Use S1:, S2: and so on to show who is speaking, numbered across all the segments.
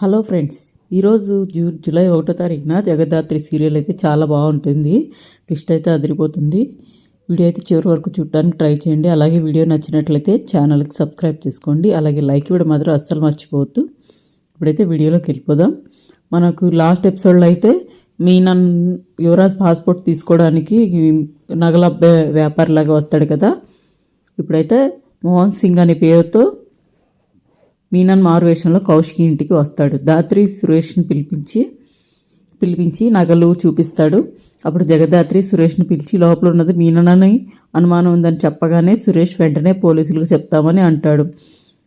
S1: Hello friends ఈరోజు జూ July ఒకటో తారీఖున జగదాత్రి సీరియల్ అయితే చాలా బాగుంటుంది. ట్విస్ట్ అయితే అదిరిపోతుంది. వీడియో అయితే చివరి వరకు చూడటానికి ట్రై చేయండి. అలాగే వీడియో నచ్చినట్లయితే ఛానల్కి సబ్స్క్రైబ్ చేసుకోండి. అలాగే లైక్ ఇవ్వడం మాత్రం అస్సలు మర్చిపోవద్దు. ఇప్పుడైతే వీడియోలోకి వెళ్ళిపోదాం. మనకు లాస్ట్ ఎపిసోడ్లో అయితే మీనన్ యువరాజ్ పాస్పోర్ట్ తీసుకోవడానికి నగల వ్యాపారిలాగా వస్తాడు కదా. ఇప్పుడైతే మోహన్ సింగ్ అనే పేరుతో మీనన్ మారువేషంలో కౌశికి ఇంటికి వస్తాడు. దాత్రి సురేష్ని పిలిపించి పిలిపించి నగలు చూపిస్తాడు. అప్పుడు జగదాత్రి సురేష్ని పిలిచి లోపల ఉన్నది మీననని అనుమానం ఉందని చెప్పగానే సురేష్ వెంటనే పోలీసులకు చెప్తామని అంటాడు.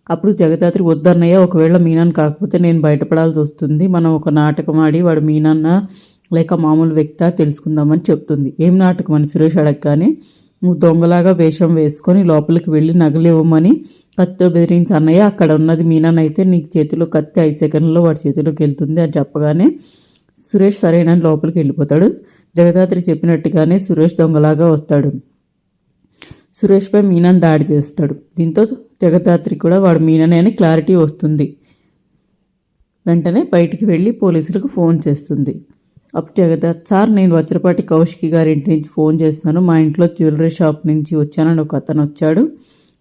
S1: అప్పుడు జగదాత్రి వద్దన్నయ్య ఒకవేళ మీనాన్ కాకపోతే నేను బయటపడాల్సి వస్తుంది. మనం ఒక నాటకం ఆడి వాడు మీనాన్న లేక మామూలు వ్యక్త తెలుసుకుందామని చెప్తుంది. ఏం నాటకం? అని సురేష్ అడగగానే దొంగలాగా వేషం వేసుకొని లోపలికి వెళ్ళి నగలు ఇవ్వమని కత్తితో బెదిరించి అన్నయ్య అక్కడ ఉన్నది మీనానైతే అయితే నీకు చేతిలో కత్తి ఐదు సెకండ్లో వాడి చేతిలోకి వెళ్తుంది అని చెప్పగానే సురేష్ సరైన లోపలికి వెళ్ళిపోతాడు. జగదాత్రి చెప్పినట్టుగానే సురేష్ దొంగలాగా వస్తాడు. సురేష్పై మీనాన్ దాడి చేస్తాడు. దీంతో జగదాత్రి కూడా వాడు మీననే అని క్లారిటీ వస్తుంది. వెంటనే బయటికి వెళ్ళి పోలీసులకు ఫోన్ చేస్తుంది. అప్పుడు జగదాత్ సార్ నేను వజ్రపాటి కౌశికి గారి ఇంటి నుంచి ఫోన్ చేస్తాను. మా ఇంట్లో జ్యువెలరీ షాప్ నుంచి వచ్చానని ఒక అతను వచ్చాడు.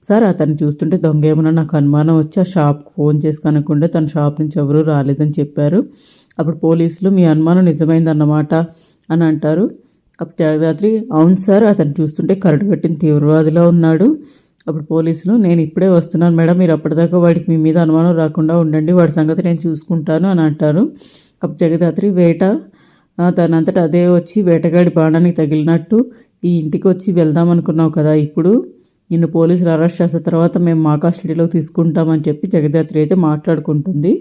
S1: సార్ అతను చూస్తుంటే దొంగ ఏమన్నా నాకు అనుమానం వచ్చి? ఆ షాప్కి ఫోన్ చేసి కనుక్కుంటే తన షాప్ నుంచి ఎవరూ రాలేదని చెప్పారు. అప్పుడు పోలీసులు మీ అనుమానం నిజమైందన్నమాట అని అంటారు. అప్పుడు జగదాత్రి అవును సార్ అతను చూస్తుంటే కరడు కట్టిన తీవ్రవాదిలో ఉన్నాడు. అప్పుడు పోలీసులు నేను ఇప్పుడే వస్తున్నాను మేడం. మీరు అప్పటిదాకా వాడికి మీ మీద అనుమానం రాకుండా ఉండండి. వాడి సంగతి నేను చూసుకుంటాను అని అంటారు. అప్పుడు జగదాత్రి వేట తనంతటా అదే వచ్చి వేటగాడి బాణానికి తగిలినట్టు ఈ ఇంటికి వచ్చి వెళ్దాం అనుకున్నావు కదా ఇప్పుడు. నిన్ను పోలీసులు అరెస్ట్ చేసిన తర్వాత మేము మా కస్టడీలో తీసుకుంటామని చెప్పి జగదాత్రి అయితే మాట్లాడుకుంటుంది.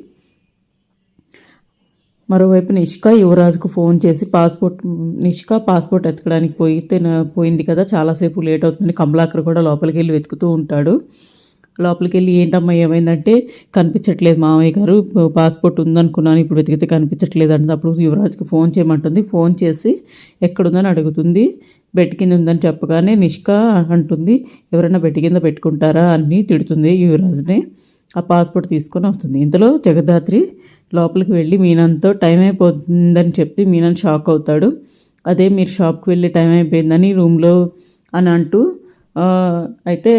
S1: మరోవైపు నిష్కా యువరాజుకు ఫోన్ చేసి పాస్పోర్ట్ నిష్కా పాస్పోర్ట్ ఎత్తకడానికి పోయి పోయింది కదా చాలాసేపు లేట్ అవుతుంది కమలాకర్ కూడా లోపలికి వెళ్ళి వెతుకుతూ ఉంటాడు. లోపలికి వెళ్ళి ఏంటమ్మా ఏమైందంటే కనిపించట్లేదు మామయ్య గారు పాస్పోర్ట్ ఉందనుకున్నాను ఇప్పుడు వెతికితే కనిపించట్లేదు అంటే అప్పుడు యువరాజ్కి ఫోన్ చేయమంటుంది. ఫోన్ చేసి ఎక్కడుందని అడుగుతుంది. బెడ్ కింద ఉందని చెప్పగానే నిష్క అంటుంది. ఎవరైనా బెడ్ కింద పెట్టుకుంటారా అని తిడుతుంది యువరాజ్ని. ఆ పాస్పోర్ట్ తీసుకొని వస్తుంది. ఇంతలో జగదాత్రి లోపలికి వెళ్ళి మీనంతో టైం అయిపోతుందని చెప్పి మీనన్ షాక్ అవుతాడు. అదే మీరు షాప్కి వెళ్ళి టైం అయిపోయిందని రూమ్లో అని అంటూ అయితే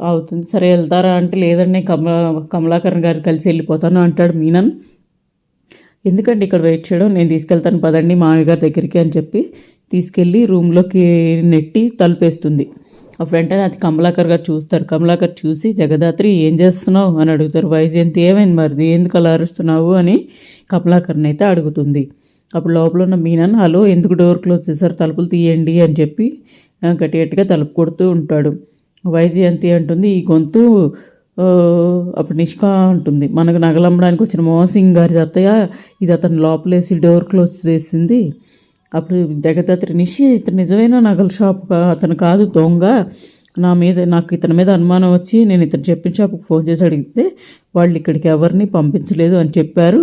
S1: అవుతుంది. సరే వెళ్తారా అంటే లేదండి కమలా కమలాకరణ్ గారు కలిసి వెళ్ళిపోతాను అంటాడు మీనన్. ఎందుకంటే ఇక్కడ వెయిట్ చేయడం? నేను తీసుకెళ్తాను పదండి మామయ్య గారి దగ్గరికి అని చెప్పి తీసుకెళ్ళి రూమ్లోకి నెట్టి తలుపేస్తుంది. ఆ వెంటనే అది కమలాకర్ గారు చూస్తారు. కమలాకర్ చూసి జగదాత్రి ఏం చేస్తున్నావు? అని అడుగుతారు. వైజయంతి ఏమైంది మరి ఎందుకు అలా అరుస్తున్నావు? అని కమలాకర్ని అయితే అడుగుతుంది. అప్పుడు లోపల ఉన్న మీనన్ హలో ఎందుకు డోర్ క్లోజ్ చేశారు? తలుపులు తీయండి అని చెప్పి గట్టి గట్టిగా తలుపు కొడుతూ ఉంటాడు. వైజయంతి అంటుంది. ఈ గొంతు అప్పుడు నిష్కా ఉంటుంది మనకు నగలమ్మడానికి వచ్చిన మోహన్ సింగ్ గారి అత్తయ్య ఇది అతను లోపలేసి డోర్ క్లోజ్ వేసింది అప్పుడు జగదత్రి నిషి ఇతను నిజమైన నగల షాప్ అతను కాదు దొంగ. నా మీద నాకు ఇతని మీద అనుమానం వచ్చి నేను ఇతను చెప్పిన షాప్కి ఫోన్ చేసి అడిగితే వాళ్ళు ఇక్కడికి ఎవరిని పంపించలేదు అని చెప్పారు.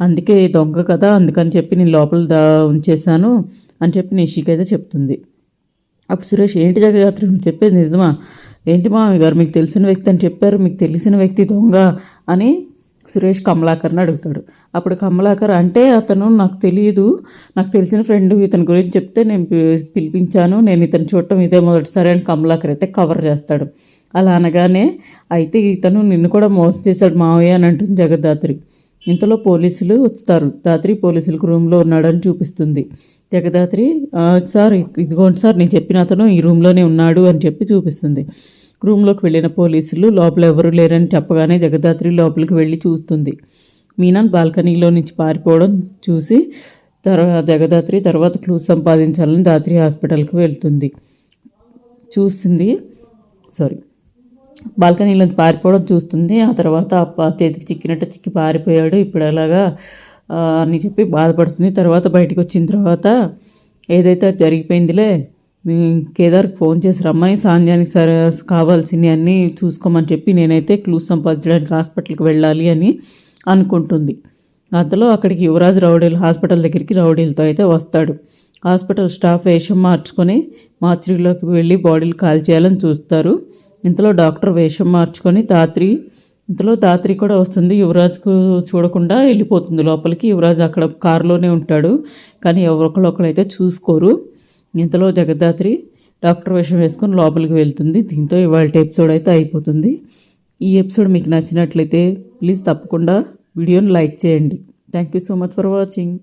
S1: అందుకే దొంగ కదా అందుకని చెప్పి నేను లోపల దా ఉంచేశాను అని చెప్పి నిషికైతే చెప్తుంది. అప్పుడు సురేష్ ఏంటి జగదాత్రి చెప్పేది నిజమా? ఏంటి మామి గారు? మీకు తెలిసిన వ్యక్తి అని చెప్పారు మీకు తెలిసిన వ్యక్తి దొంగ అని సురేష్ కమలాకర్ని అడుగుతాడు. అప్పుడు కమలాకర్ అంటే అతను నాకు తెలియదు నాకు తెలిసిన ఫ్రెండ్ ఇతని గురించి చెప్తే నేను పిలిపించాను. నేను ఇతను చూడటం ఇదే మొదటిసారి అని కమలాకర్ అయితే కవర్ చేస్తాడు. అలా అనగానే అయితే ఇతను నిన్ను కూడా మోసం చేశాడు మావయ్య అని అంటుంది జగదాత్రి ఇంతలో పోలీసులు వస్తారు. దాత్రి పోలీసులకు రూమ్లో ఉన్నాడని చూపిస్తుంది. జగదాత్రి సార్ ఇదిగోండి సార్ నేను చెప్పిన అతను ఈ రూమ్లోనే ఉన్నాడు అని చెప్పి చూపిస్తుంది. రూమ్లోకి వెళ్ళిన పోలీసులు లోపల ఎవరు లేరని చెప్పగానే జగదాత్రి లోపలికి వెళ్ళి చూస్తుంది. మీనాన్ బాల్కనీలో నుంచి పారిపోవడం చూసి తర్వాత జగదాత్రి తర్వాత క్లూస్ సంపాదించాలని దాత్రి హాస్పిటల్కి వెళ్తుంది. చూస్తుంది సారీ బాల్కనీలో పారిపోవడం చూస్తుంది. ఆ తర్వాత చేతికి చిక్కినట్టు చిక్కి పారిపోయాడు. ఇప్పుడు అలాగా అని చెప్పి బాధపడుతుంది. తర్వాత బయటకు వచ్చిన తర్వాత ఏదైతే జరిగిపోయిందిలే కేదార్కి ఫోన్ చేసి రమ్మని సాంధ్యానికి సరే కావాల్సినవి అన్నీ చూసుకోమని చెప్పి నేనైతే క్లూస్ సంపాదించడానికి హాస్పిటల్కి వెళ్ళాలి అని అనుకుంటుంది. అంతలో అక్కడికి యువరాజ్ రౌడీలు హాస్పిటల్ దగ్గరికి రౌడీలతో అయితే వస్తాడు. హాస్పిటల్ స్టాఫ్ వేషం మార్చుకొని మార్చిలోకి వెళ్ళి బాడీలు కాల్ చేయాలని చూస్తారు. ఇంతలో డాక్టర్ వేషం మార్చుకొని తాత్రి ఇంతలో ధాత్రి కూడా వస్తుంది. యువరాజ్కు చూడకుండా వెళ్ళిపోతుంది లోపలికి. యువరాజ్ అక్కడ కారులోనే ఉంటాడు కానీ ఎవరొకరు అయితే చూసుకోరు. ఇంతలో జగద్ధాత్రి డాక్టర్ వేషం వేసుకొని లోపలికి వెళ్తుంది. దీంతో ఇవాళ ఎపిసోడ్ అయితే అయిపోతుంది. ఈ ఎపిసోడ్ మీకు నచ్చినట్లయితే ప్లీజ్ తప్పకుండా వీడియోని లైక్ చేయండి. Thank you so much for watching.